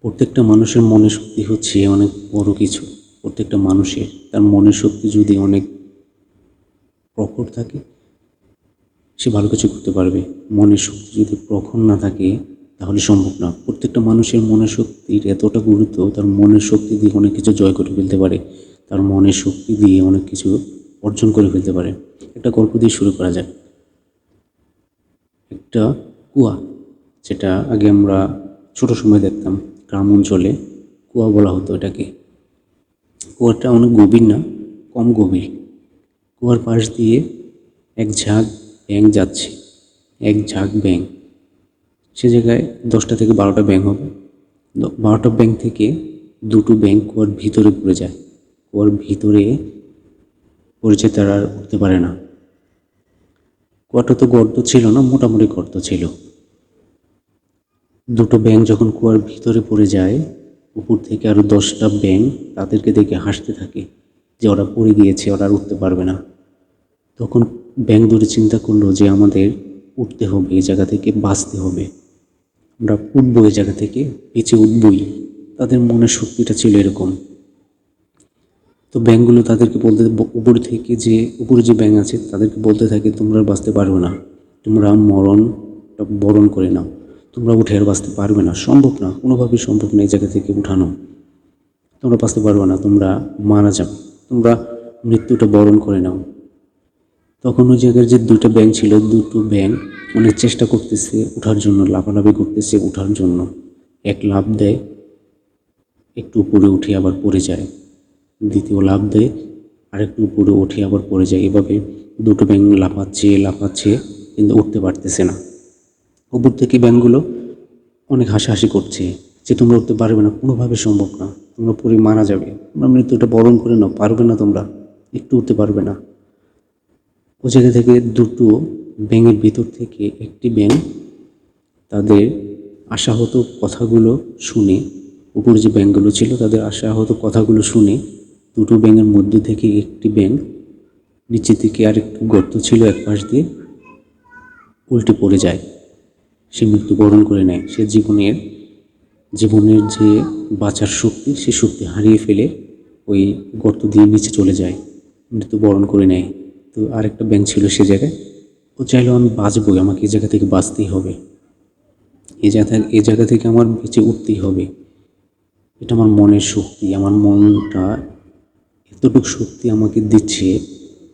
প্রত্যেকটা মানুষের মনের শক্তি হচ্ছে অনেক বড় কিছু। প্রত্যেকটা মানুষের তার মনের শক্তি যদি অনেক প্রখর থাকে, সে ভালো কিছু করতে পারবে। মনের শক্তি যদি প্রখর না থাকে, তাহলে সম্ভব না। প্রত্যেকটা মানুষের মনের শক্তির এতটা গুরুত্ব, তার মনের শক্তি দিয়ে অনেক কিছু জয় করে ফেলতে পারে। তার মনের শক্তি দিয়ে অনেক কিছু অর্জন করে ফেলতে পারে। একটা গল্প দিয়ে শুরু করা যাক। একটা কুয়া, যেটা আগে আমরা ছোট সময় দেখতাম। গ্রাম অঞ্চলে কুয়া বলা হতো এটাকে। কুয়াটা অনেক গভীর না, কম গভীর। কুয়ার পাশ দিয়ে এক ঝাঁক ব্যাঙ যাচ্ছে, এক ঝাঁক ব্যাঙ। সে জায়গায় দশটা থেকে বারোটা ব্যাঙ হবে। বারোটা ব্যাঙ থেকে দুটো ব্যাঙ কুয়ার ভিতরে পড়ে যায়। কুয়ার ভিতরে পড়েছে তারা আর উঠতে পারে না। কুয়াটা তো গর্ত ছিল না, মোটামুটি গর্ত ছিল। দুটো ব্যাঙ যখন কুয়ার ভিতরে পড়ে যায়, উপর থেকে আরও দশটা ব্যাঙ তাদেরকে দেখে হাসতে থাকে যে ওরা পড়ে গিয়েছে, ওরা আর উঠতে পারবে না। তখন ব্যাঙ দুটো চিন্তা করল যে আমাদের উঠতে হবে এই জায়গা থেকে বাঁচতে হবে। আমরা উঠবো এই জায়গা থেকে, বেঁচে উঠবই। তাদের মনের শক্তিটা ছিল এরকম। তো ব্যাঙগুলো তাদেরকে বলতে উপর থেকে যে, উপরে যে ব্যাঙ আছে, তাদেরকে বলতে থাকে, তোমরা বাঁচতে পারবে না। তোমরা মরণ, বরণ করে নাও। তোমরা উঠে আর বাঁচতে পারবে না, সম্ভব না, কোনোভাবেই সম্ভব না এই জায়গা থেকে উঠানো। তোমরা বাঁচতে পারবে না, তোমরা মারা যাও তোমরা মৃত্যুটা বরণ করে নাও। তখন ওই জায়গার যে দুটো ব্যাঙ ছিল, দুটো ব্যাঙ অনেক চেষ্টা করতেছে ওঠার জন্য, লাফালাফি করতেছে ওঠার জন্য। এক লাফ দেয়, একটু উপরে উঠে আবার পড়ে যায়। দ্বিতীয় লাফ দেয় আর একটু উপরে উঠে আবার পড়ে যায়। এভাবে দুটো ব্যাঙ লাফাচ্ছে লাফাচ্ছে, কিন্তু উঠতে পারতেছে না। উপর থেকে ব্যাঙগুলো অনেক হাসাহাসি করছে যে তোমরা উঠতে পারবে না, কোনোভাবে সম্ভব না। তোমরা পরে মারা যাবে। তোমরা মৃত্যুটা বরণ করে নাও, পারবে না তোমরা। একটু উঠতে পারবে না। ও জায়গা থেকে দুটো ব্যাঙের ভিতর থেকে একটি ব্যাঙ তাদের আশাহত কথাগুলো শুনে, উপরে যে ব্যাঙগুলো ছিল তাদের আশাহত কথাগুলো শুনে, দুটো ব্যাঙের মধ্যে থেকে একটি ব্যাঙ নিচে থেকে আর একটু গর্ত ছিল এক পাশ দিয়ে উল্টে পড়ে যায়। সে মৃত্যুবরণ করে নেয়। সে জীবনের জীবনের যে বাঁচার শক্তি, সে শক্তি হারিয়ে ফেলে ওই গর্ত দিয়ে নিচে চলে যায় মৃত্যুবরণ করে নেয়। তো আরেকটা ব্যাংক ছিল সে জায়গায়। ও চাইলেও আমি বাঁচবই, আমাকে এই জায়গা থেকে বাঁচতেই হবে। এই জায়গা এই জায়গা থেকে আমার বেঁচে উঠতেই হবে। এটা আমার মনের শক্তি, আমার মনটা এতটুকু শক্তি আমাকে দিচ্ছে,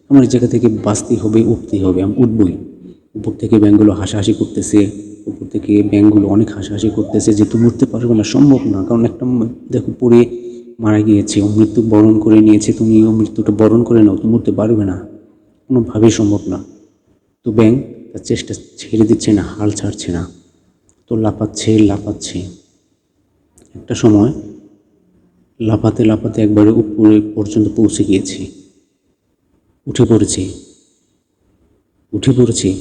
আমার এই জায়গা থেকে বাঁচতেই হবে, উঠতেই হবে। আমি উঠবই। উপর থেকে ব্যাংকগুলো হাসাহাসি করতেছে। উপর থেকে ব্যাংকগুলো অনেক হাসাহাসি করতেছে যে তুমি উঠতে পারবে না, সম্ভব না। কারণ একটা দেখো, পড়ে মারা গিয়েছে, ও মৃত্যু বরণ করে নিয়েছে, তুমি ও মৃত্যুটা বরণ করে নাও, তুমি উঠতে পারবে না। কোনোভাবেই সম্ভব না। তো ব্যাং তার চেষ্টা ছেড়ে দিচ্ছে না, হাল ছাড়ছে না। তো লাফাচ্ছে লাফাচ্ছে। একটা সময় লাফাতে লাফাতে একবারে উপরে পর্যন্ত পৌঁছে গিয়েছে। উঠে পড়েছে। উঠে পড়েছে।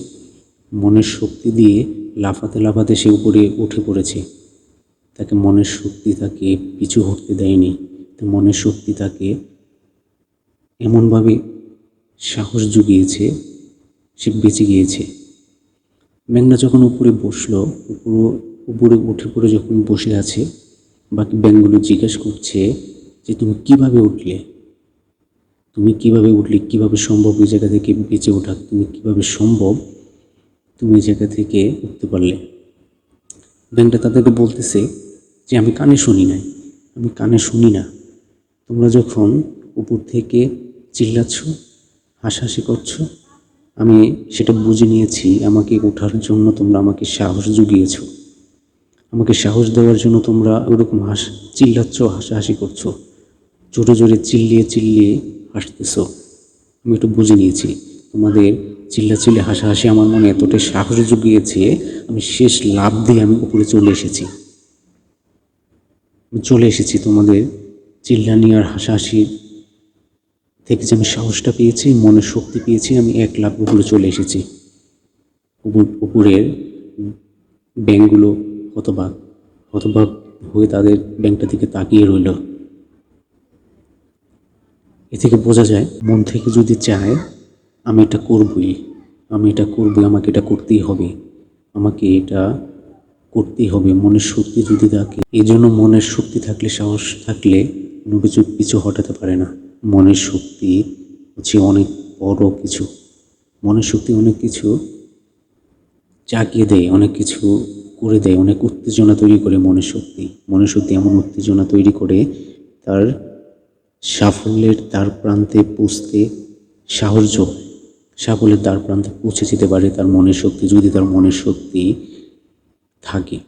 মনের শক্তি দিয়ে লাফাতে লাফাতে সে উপরে উঠে পড়েছে। তাকে মনের শক্তি তাকে পিছু হটতে দেয়নি। তো মনের শক্তি তাকে এমনভাবে সাহস জুগিয়েছে, সে বেঁচে গিয়েছে। ব্যাংটা যখন উপরে বসল, উপরে উপরে উঠে পড়ে যখন বসে আছে, বাকি ব্যাংকগুলো জিজ্ঞেস করছে যে, তুমি কীভাবে উঠলে? তুমি কীভাবে উঠলে? কীভাবে সম্ভব ওই জায়গা থেকে বেঁচে ওঠা? তুমি কীভাবে সম্ভব তুমি জায়গা থেকে উঠতে পারলে। ব্যাংকটা তাদেরকে বলতেছে যে, আমি কানে শুনি নাই। আমি কানে শুনি না। তোমরা যখন উপর থেকে চিল্লাচ্ছ, হাসাহাসি করছ, আমি সেটা বুঝে নিয়েছি। আমাকে ওঠার জন্য তোমরা আমাকে সাহস জুগিয়েছ। আমাকে সাহস দেওয়ার জন্য তোমরা ওরকম হাস, চিল্লাচ্ছ, হাসাহাসি করছ। জোরে জোরে চিল্লিয়ে চিল্লিয়ে হাসতেছ। আমি একটু বুঝে নিয়েছি। তোমাদের চিল্লা চিল্লে হাসাহাসি আমার মনে এতটাই সাহস জুগিয়েছে, আমি শেষ লাভ দিয়ে আমি উপরে চলে এসেছি। চলে এসেছি তোমাদের চিল্লানি আর হাসাহাসি থেকে যে আমি সাহসটা পেয়েছি মনের শক্তি পেয়েছি, আমি এক লাখ উপরে চলে এসেছি। উপর, উপরের ব্যাংকগুলো হতবাক হতবাক হয়ে তাদের ব্যাংকটা দিকে তাকিয়ে রইল। এ থেকে বোঝা যায়, মন থেকে যদি চায় আমি এটা করবই, আমি এটা করবই, আমাকে এটা করতেই হবে, আমাকে এটা করতেই হবে, মনের শক্তি যদি থাকে। এই জন্য মনের শক্তি থাকলে, সাহস থাকলে কোনো কিছু পিছু হটাতে পারে না। মনের শক্তি হচ্ছে অনেক বড় কিছু। মনের শক্তি অনেক কিছু জাগিয়ে দেয়, অনেক কিছু করে দেয়, অনেক উত্তেজনা তৈরি করে মনের শক্তি। মনের শক্তি এমন উত্তেজনা তৈরি করে, তার সাফল্যের, তার প্রান্তে পৌঁছতে সাহস যোগায় সাফল্যের দ্বার প্রান্তে পৌঁছে যেতে পারে তার মনের শক্তি, যদি তার মনের শক্তি থাকে।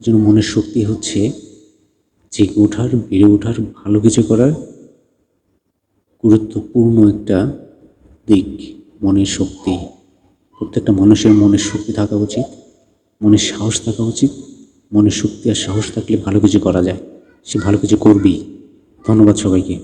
যেন মনের শক্তি হচ্ছে জেগে ওঠার, বেড়ে ওঠার, ভালো কিছু করার গুরুত্বপূর্ণ একটা দিক। মনের শক্তি। প্রত্যেকটা মানুষের মনের শক্তি থাকা উচিত। মনের সাহস থাকা উচিত। মনের শক্তি আর সাহস থাকলে ভালো কিছু করা যায়। সে ভালো কিছু করবেই। ধন্যবাদ সবাইকে।